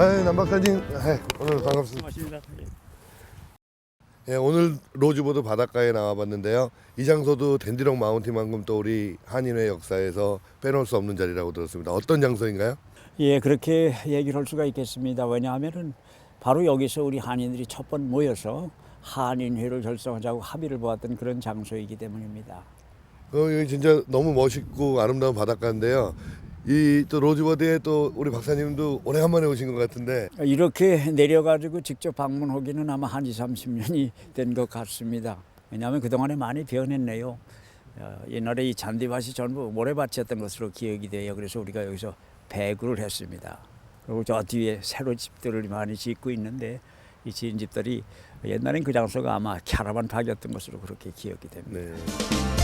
아, 남박사님, 네, 오늘 반갑습니다. 고맙습니다. 예, 오늘 로즈보드 바닷가에 나와봤는데요. 이 장소도 댄디록 마운틴만큼 또 우리 한인회 역사에서 빼놓을 수 없는 자리라고 들었습니다. 어떤 장소인가요? 예, 그렇게 얘기를 할 수가 있겠습니다. 왜냐하면은 바로 여기서 우리 한인들이 첫 번 모여서 한인회를 결성하자고 합의를 보았던 그런 장소이기 때문입니다. 어, 여기 진짜 너무 멋있고 아름다운 바닷가인데요. 이 또 로즈보드에 또 우리 박사님도 오래간만에 오신 것 같은데 이렇게 내려가지고 직접 방문하기는 아마 한 2, 30년이 된 것 같습니다. 왜냐하면 그동안에 많이 변했네요. 어, 옛날에 이 잔디밭이 전부 모래밭이었던 것으로 기억이 돼요. 그래서 우리가 여기서 배구를 했습니다. 그리고 저 뒤에 새로 집들을 많이 짓고 있는데 이 지은 집들이 옛날엔 그 장소가 아마 캐러반 파기였던 것으로 그렇게 기억이 됩니다. 네.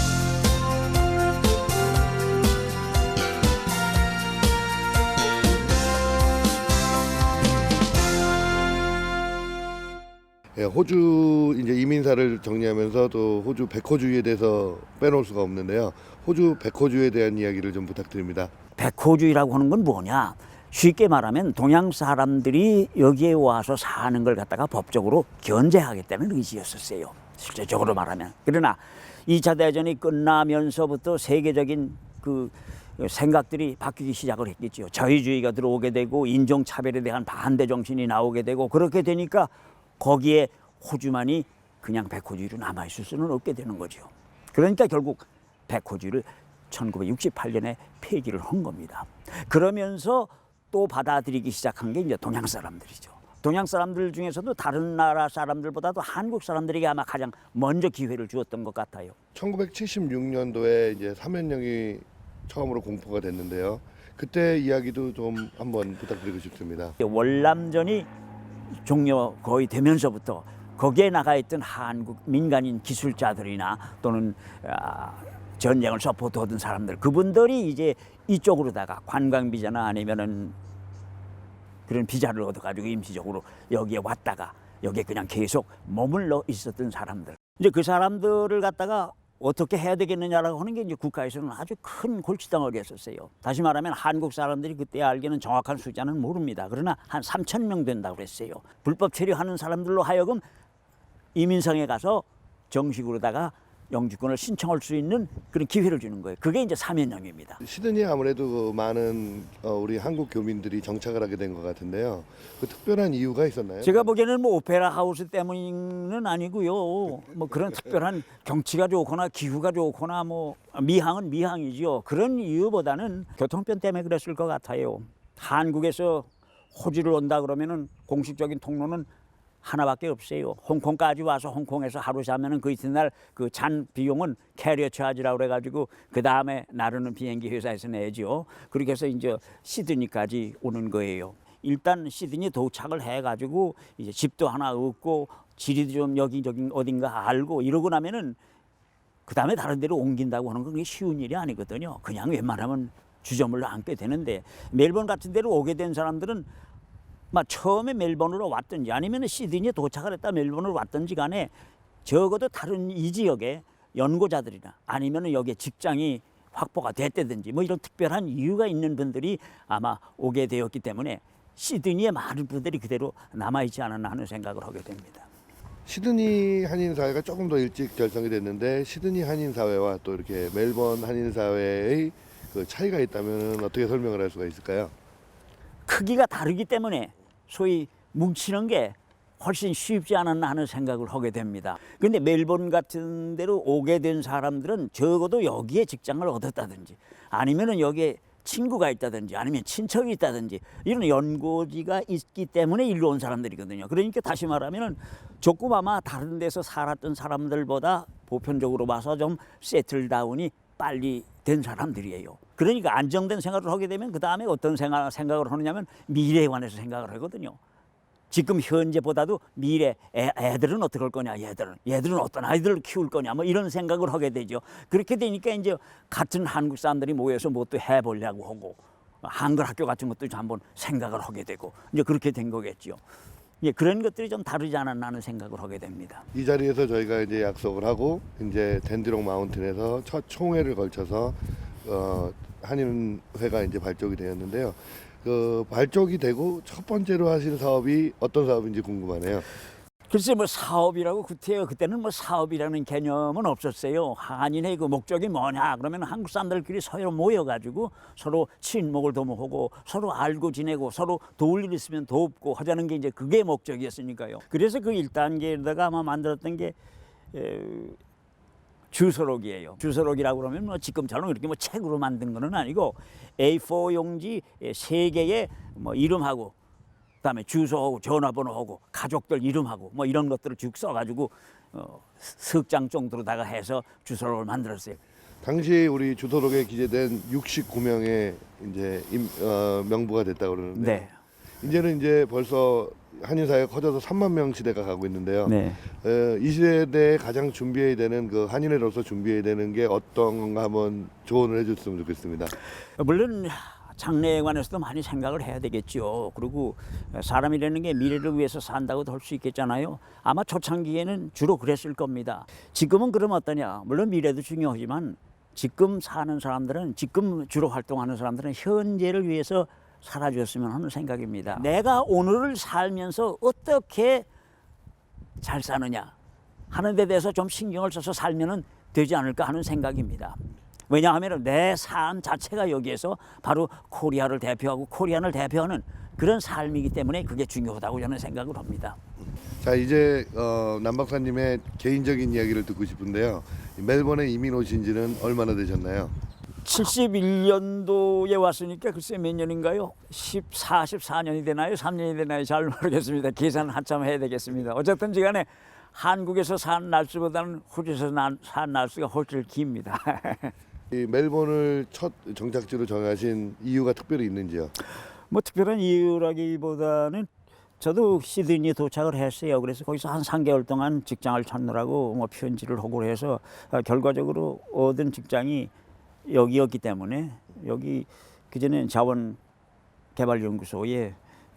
호주 이제 이민사를 정리하면서 또 호주 백호주의에 대해서 빼놓을 수가 없는데요. 호주 백호주의에 대한 이야기를 좀 부탁드립니다. 백호주의라고 하는 건 뭐냐? 쉽게 말하면 동양 사람들이 여기에 와서 사는 걸 갖다가 법적으로 때문에 의지였었어요. 실제적으로 말하면. 그러나 2차 대전이 끝나면서부터 세계적인 그 생각들이 바뀌기 시작을 했겠죠. 자유주의가 들어오게 되고 인종차별에 대한 반대 정신이 나오게 되고 그렇게 되니까 거기에 호주만이 그냥 백호주의로 남아있을 수는 없게 되는 거죠. 그러니까 결국 백호주의를 1968년에 폐기를 한 겁니다. 그러면서 또 받아들이기 시작한 게 이제 동양 사람들이죠. 동양 사람들 중에서도 다른 나라 사람들보다도 한국 사람들에게 아마 가장 먼저 기회를 주었던 것 같아요. 1976년도에 이제 사면령이 처음으로 공포가 됐는데요. 그때 이야기도 좀 한번 부탁드리고 싶습니다. 월남전이 종료 거의 되면서부터 거기에 나가 있던 한국 민간인 기술자들이나 또는 아, 전쟁을 서포트하던 사람들 그분들이 이제 이쪽으로다가 관광 비자나 아니면은 그런 비자를 얻어가지고 임시적으로 여기에 왔다가 여기에 그냥 계속 머물러 있었던 사람들. 이제 그 사람들을 갖다가 어떻게 해야 되겠느냐라고 하는 게 이제 국가에서는 아주 큰 골치덩어리 였었어요. 다시 말하면 한국 사람들이 그때 알기는 정확한 숫자는 모릅니다. 그러나 한 3천 명 된다고 그랬어요. 불법 체류하는 사람들로 하여금 이민성에 가서 정식으로다가 영주권을 신청할 수 있는 그런 기회를 주는 거예요. 그게 이제 사면령입니다. 시드니에 아무래도 그 많은 어, 우리 한국 교민들이 정착을 하게 된 것 같은데요. 그 특별한 이유가 있었나요? 제가 보기에는 뭐 오페라 하우스 때문은 아니고요. 뭐 그런 특별한 경치가 좋거나 기후가 좋거나 뭐 미항은 미항이죠. 그런 이유보다는 교통편 때문에 그랬을 것 같아요. 한국에서 호주를 온다 그러면은 공식적인 통로는 하나밖에 없어요. 홍콩까지 와서 홍콩에서 하루 자면은 그 이튿날 그 잔 비용은 캐리어 차지라고 그래가지고 그 다음에 나르는 비행기 회사에서 내죠. 그렇게 해서 이제 시드니까지 오는 거예요. 일단 시드니 도착을 해가지고 이제 집도 하나 얻고 지리도 좀 여기저기 어딘가 알고 이러고 나면은 그 다음에 다른 데로 옮긴다고 하는 건 그게 쉬운 일이 아니거든요. 그냥 웬만하면 주저물러 앉게 되는데 멜번 같은 데로 오게 된 사람들은 막 처음에 멜번으로 왔든지 아니면 시드니에 도착을 했다 멜번으로 왔든지 간에 적어도 다른 이 지역에 연고자들이나 아니면 여기에 직장이 확보가 됐다든지 뭐 이런 특별한 이유가 있는 분들이 아마 오게 되었기 때문에 시드니에 많은 분들이 그대로 남아있지 않았나 하는 생각을 하게 됩니다. 시드니 한인 사회가 조금 더 일찍 결성이 됐는데 시드니 한인 사회와 또 이렇게 멜번 한인 사회의 그 차이가 있다면 어떻게 설명을 할 수가 있을까요? 크기가 다르기 때문에 소위 뭉치는 게 훨씬 쉽지 않았나 하는 생각을 하게 됩니다. 근데 멜번 같은 데로 오게 된 사람들은 적어도 여기에 직장을 얻었다든지 아니면은 여기에 친구가 있다든지 아니면 친척이 있다든지 이런 연고지가 있기 때문에 일로 온 사람들이거든요. 그러니까 다시 말하면은 조금 아마 다른 데서 살았던 사람들보다 보편적으로 봐서 좀 세틀다운이 빨리 된 사람들이에요. 그러니까 안정된 생활을 하게 되면 그 다음에 어떤 생각, 생각을 하느냐면 미래에 관해서 생각을 하거든요. 지금 현재보다도 미래 애, 애들은 어떻게 할 거냐 얘들은. 얘들은 어떤 아이들을 키울 거냐 뭐 이런 생각을 하게 되죠. 그렇게 되니까 이제 같은 한국 사람들이 모여서 뭐 또 해보려고 하고 한글 학교 같은 것도 좀 한번 생각을 하게 되고 이제 그렇게 된 거겠죠 예, 그런 것들이 좀 다르지 않았나 하는 생각을 하게 됩니다. 이 자리에서 저희가 이제 약속을 하고 이제 댄디록 마운틴에서 첫 총회를 걸쳐서 어, 한인회가 이제 발족이 되었는데요. 그 발족이 되고 첫 번째로 하신 사업이 어떤 사업인지 궁금하네요. 글쎄 뭐 사업이라고 그때요 그때는 뭐 사업이라는 개념은 없었어요 한인의 그 목적이 뭐냐 그러면 한국 사람들끼리 서로 모여가지고 서로 친목을 도모하고 서로 알고 지내고 서로 도울 일 있으면 돕고 하자는 게 이제 그게 목적이었으니까요 그래서 그 1단계에다가 아마 만들었던 게 에, 주소록이에요. 주소록이라고 그러면 뭐 지금처럼 이렇게 뭐 책으로 만든 거는 아니고 A4 용지 세 개의 뭐 이름하고 그다음에 주소하고 전화번호하고 가족들 이름하고 뭐 이런 것들을 쭉 써가지고 어, 석장 정도로다가 해서 주소록을 만들었어요. 당시 우리 주소록에 기재된 69명의 이제 임, 어, 명부가 됐다고 그러는데 네, 이제는 이제 벌써 한인 사회가 커져서 3만 명 시대가 가고 있는데요. 네. 어, 이 시대에 가장 준비해야 되는 그 한인회로서 준비해야 되는 게 어떤 건가 한번 조언을 해줬으면 좋겠습니다. 물론 장래에 관해서도 많이 생각을 해야 되겠죠. 그리고 사람이라는 게 미래를 위해서 산다고도 할 수 있겠잖아요. 아마 초창기에는 주로 그랬을 겁니다. 지금은 그럼 어떠냐? 물론 미래도 중요하지만 지금 사는 사람들은 지금 주로 활동하는 사람들은 현재를 위해서 살아줬으면 하는 생각입니다. 내가 오늘을 살면서 어떻게 잘 사느냐 하는 데 대해서 좀 신경을 써서 살면은 되지 않을까 하는 생각입니다. 왜냐하면 내 삶 자체가 여기에서 바로 코리아를 대표하고 코리안을 대표하는 그런 삶이기 때문에 그게 중요하다고 저는 생각을 합니다. 자 이제 어, 남 박사님의 개인적인 이야기를 듣고 싶은데요. 멜번에 이민 오신 지는 얼마나 되셨나요? 71년도에 왔으니까 글쎄 몇 년인가요? 14, 14년이 되나요? 3년이 되나요? 잘 모르겠습니다. 계산 한참 해야 되겠습니다. 어쨌든 지 간에 한국에서 산 날수보다는 호주에서 난- 산 날수가 훨씬 깁니다. 이 멜번을 첫 정착지로 정하신 이유가 특별히 있는지요? 뭐 특별한 이유라기보다는 저도 시드니에 도착을 했어요. 그래서 거기서 한 3개월 동안 직장을 찾느라고 뭐 편지를 하고 해서 아, 결과적으로 얻은 직장이 여기였기 때문에 여기 그전에 자원개발연구소에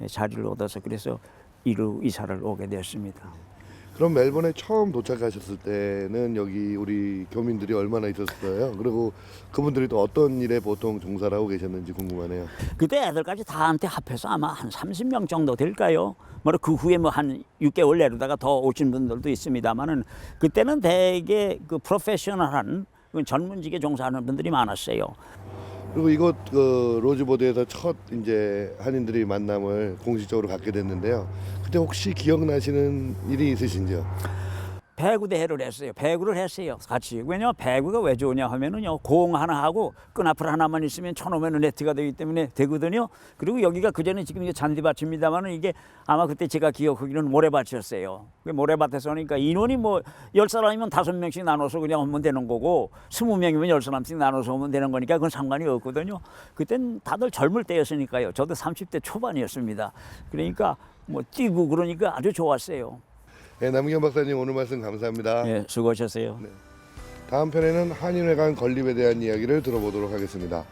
자리를 얻어서 그래서 이루 이사를 오게 되었습니다. 그럼 멜번에 처음 도착하셨을 때는 여기 우리 교민들이 얼마나 있었어요? 그리고 그분들이 또 어떤 일에 보통 종사를 하고 계셨는지 궁금하네요. 그때 애들까지 다한테 합해서 아마 한 30명 정도 될까요? 뭐그 후에 뭐 한 6개월 내로다가 더 오신 분들도 있습니다만은 그때는 대개 그 프로페셔널한 그 전문직에 종사하는 분들이 많았어요. 그리고 이곳 그 로즈보드에서 첫 이제 한인들이 만남을 공식적으로 갖게 됐는데요. 그때 혹시 기억나시는 일이 있으신지요? 배구 대회를 했어요. 배구를 했어요. 같이. 왜냐 배구가 왜 좋으냐 하면은요. 공 하나 하고 끈 앞을 하나만 있으면 쳐놓으면 네트가 되기 때문에 되거든요. 그리고 여기가 그전에 지금 이게 잔디밭입니다만은 이게 아마 그때 제가 기억하기로는 모래밭이었어요. 그 모래밭에서 하니까 인원이 뭐 열 사람이면 다섯 명씩 나눠서 그냥 하면 되는 거고 스무 명이면 열 사람씩 나눠서 하면 되는 거니까 그건 상관이 없거든요. 그땐 다들 젊을 때였으니까요. 저도 30대 초반이었습니다. 그러니까 뭐 뛰고 그러니까 아주 좋았어요. 네, 남경 박사님 오늘 말씀 감사합니다. 예, 수고하셨어요. 다음 편에는 한인회관 건립에 대한 이야기를 들어보도록 하겠습니다.